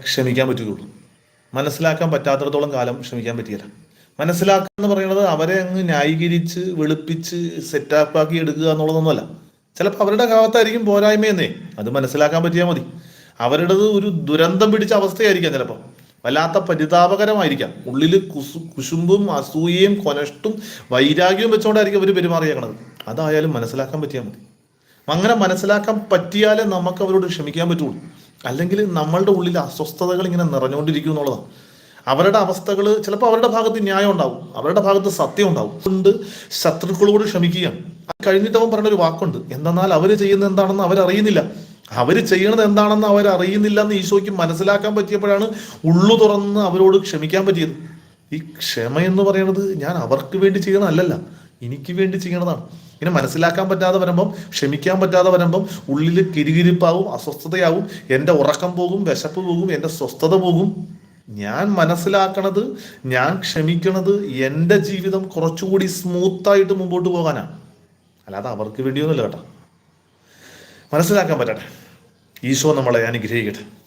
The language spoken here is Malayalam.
ക്ഷമിക്കാൻ പറ്റുകയുള്ളൂ മനസ്സിലാക്കാൻ പറ്റാത്തിടത്തോളം കാലം ക്ഷമിക്കാൻ പറ്റിയില്ല. മനസ്സിലാക്കുക എന്ന് പറയുന്നത് അവരെ അങ്ങ് ന്യായീകരിച്ച് വെളുപ്പിച്ച് സെറ്റാപ്പാക്കി എടുക്കുക എന്നുള്ളതൊന്നുമല്ല. ചിലപ്പോൾ അവരുടെ ഭാഗത്തായിരിക്കും പോരായ്മയെന്നേ. അത് മനസ്സിലാക്കാൻ പറ്റിയാൽ മതി. അവരുടേത് ഒരു ദുരന്തം പിടിച്ച അവസ്ഥയായിരിക്കാം ചിലപ്പോൾ വല്ലാത്ത പരിതാപകരമായിരിക്കാം. ഉള്ളിൽ കുസു കുശുമ്പും അസൂയയും കൊനഷ്ടും വൈരാഗ്യവും വെച്ചുകൊണ്ടായിരിക്കും അവർ പെരുമാറിയേക്കണത്. അതായാലും മനസ്സിലാക്കാൻ പറ്റിയാൽ മതി. അങ്ങനെ മനസ്സിലാക്കാൻ പറ്റിയാലേ നമുക്ക് അവരോട് ക്ഷമിക്കാൻ പറ്റുള്ളൂ. അല്ലെങ്കിൽ നമ്മളുടെ ഉള്ളിൽ അസ്വസ്ഥതകൾ ഇങ്ങനെ നിറഞ്ഞുകൊണ്ടിരിക്കും എന്നുള്ളതാണ്. അവരുടെ അവസ്ഥകൾ ചിലപ്പോൾ അവരുടെ ഭാഗത്ത് ന്യായം ഉണ്ടാവും. അവരുടെ ഭാഗത്ത് സത്യം ഉണ്ടാവും. അതുകൊണ്ട് ശത്രുക്കളോട് ക്ഷമിക്കുകയാണ്. അത് കഴിഞ്ഞിട്ട് അവൻ പറഞ്ഞൊരു വാക്കുണ്ട്. എന്തെന്നാൽ അവർ ചെയ്യുന്നത് എന്താണെന്ന് അവരറിയുന്നില്ല. അവർ ചെയ്യണത് എന്താണെന്ന് അവരറിയുന്നില്ല എന്ന് ഈശോയ്ക്ക് മനസ്സിലാക്കാൻ പറ്റിയപ്പോഴാണ് ഉള്ളു തുറന്ന് അവരോട് ക്ഷമിക്കാൻ പറ്റിയത്. ഈ ക്ഷമ എന്ന് പറയുന്നത് ഞാൻ അവർക്ക് വേണ്ടി ചെയ്യണമല്ലല്ല എനിക്ക് വേണ്ടി ചെയ്യണതാണ്. ഇങ്ങനെ മനസ്സിലാക്കാൻ പറ്റാതെ വരുമ്പം ക്ഷമിക്കാൻ പറ്റാതെ വരുമ്പം ഉള്ളിൽ കിരികിരിപ്പാവും അസ്വസ്ഥതയാവും എന്റെ ഉറക്കം പോകും വിശപ്പ് പോകും എന്റെ സ്വസ്ഥത പോകും. ഞാൻ മനസ്സിലാക്കണത് ഞാൻ ക്ഷമിക്കണത് എന്റെ ജീവിതം കുറച്ചുകൂടി സ്മൂത്തായിട്ട് മുമ്പോട്ട് പോകാനാണ് അല്ലാതെ അവർക്ക് വേണ്ടിയൊന്നുമില്ല കേട്ടോ. മനസ്സിലാക്കാൻ പറ്റട്ടെ. ഈശോ നമ്മളെ അനുഗ്രഹിക്കട്ടെ.